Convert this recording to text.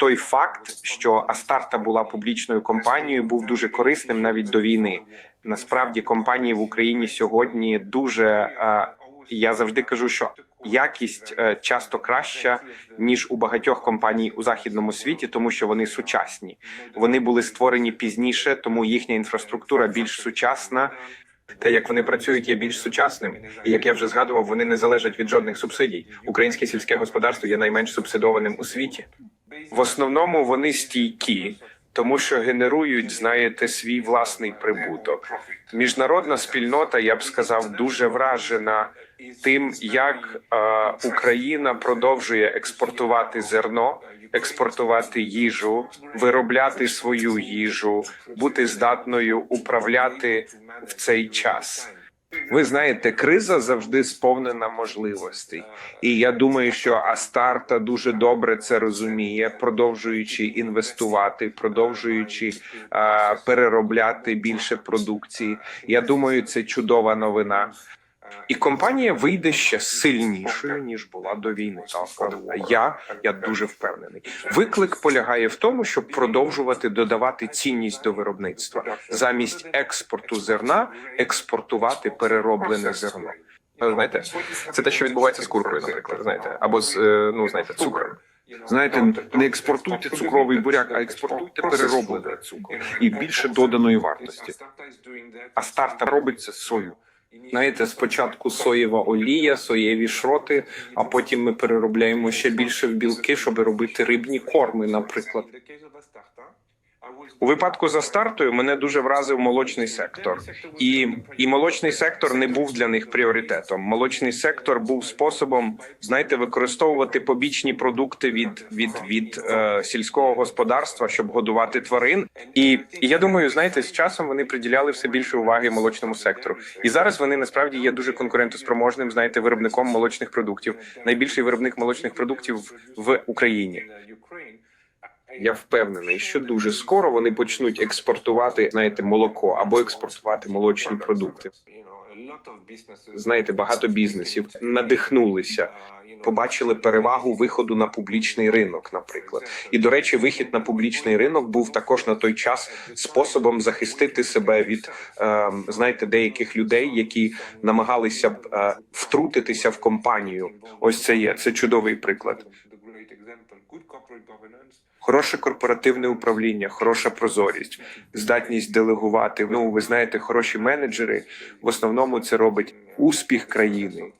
той факт, що Астарта була публічною компанією, був дуже корисним навіть до війни. Насправді компанії в Україні сьогодні дуже е, я завжди кажу, що якість е, часто краща ніж у багатьох компаній у західному світі, тому що вони сучасні. Вони були створені пізніше, тому їхня інфраструктура більш сучасна. Те, як вони працюють, є більш сучасними. І як я вже згадував, вони не залежать від жодних субсидій. Українське сільське господарство є найменш субсидованим у світі. В основному вони стійкі, тому що генерують, знаєте, свій власний прибуток. Міжнародна спільнота, я б сказав, дуже вражена тим, як е, Україна продовжує експортувати зерно, експортувати їжу, виробляти свою їжу, бути здатною управляти в цей час. Ви знаєте, криза завжди сповнена можливостей, і я думаю, що Астарта дуже добре це розуміє, продовжуючи інвестувати, продовжуючи е, переробляти більше продукції. Я думаю, це чудова новина. І компанія вийде ще сильнішою ніж була до війни. Я, я дуже впевнений. Виклик полягає в тому, щоб продовжувати додавати цінність до виробництва замість експорту зерна, експортувати перероблене зерно. Знаєте, це те, що відбувається з куркою, наприклад, знаєте, або з е, ну знаєте, цукром. Знаєте, не експортуйте цукровий буряк, а експортуйте перероблений цукор і більше доданої вартості. А старта робиться з сою. Знаєте, спочатку соєва олія, соєві шроти, а потім ми переробляємо ще більше в білки, щоб робити рибні корми, наприклад. У випадку за стартою мене дуже вразив молочний сектор, і, і молочний сектор не був для них пріоритетом. Молочний сектор був способом, знаєте, використовувати побічні продукти від, від, від е, сільського господарства, щоб годувати тварин. І, і я думаю, знаєте, з часом вони приділяли все більше уваги молочному сектору. І зараз вони насправді є дуже конкурентоспроможним, знаєте, виробником молочних продуктів. Найбільший виробник молочних продуктів в Україні. Я впевнений, що дуже скоро вони почнуть експортувати, знаєте, молоко або експортувати молочні продукти. Знаєте, багато бізнесів надихнулися, побачили перевагу виходу на публічний ринок, наприклад. І до речі, вихід на публічний ринок був також на той час способом захистити себе від е, знаєте деяких людей, які намагалися б е, втрутитися в компанію. Ось це є це чудовий приклад. Хороше корпоративне управління, хороша прозорість, здатність делегувати. Ну, ви знаєте, хороші менеджери в основному це робить успіх країни.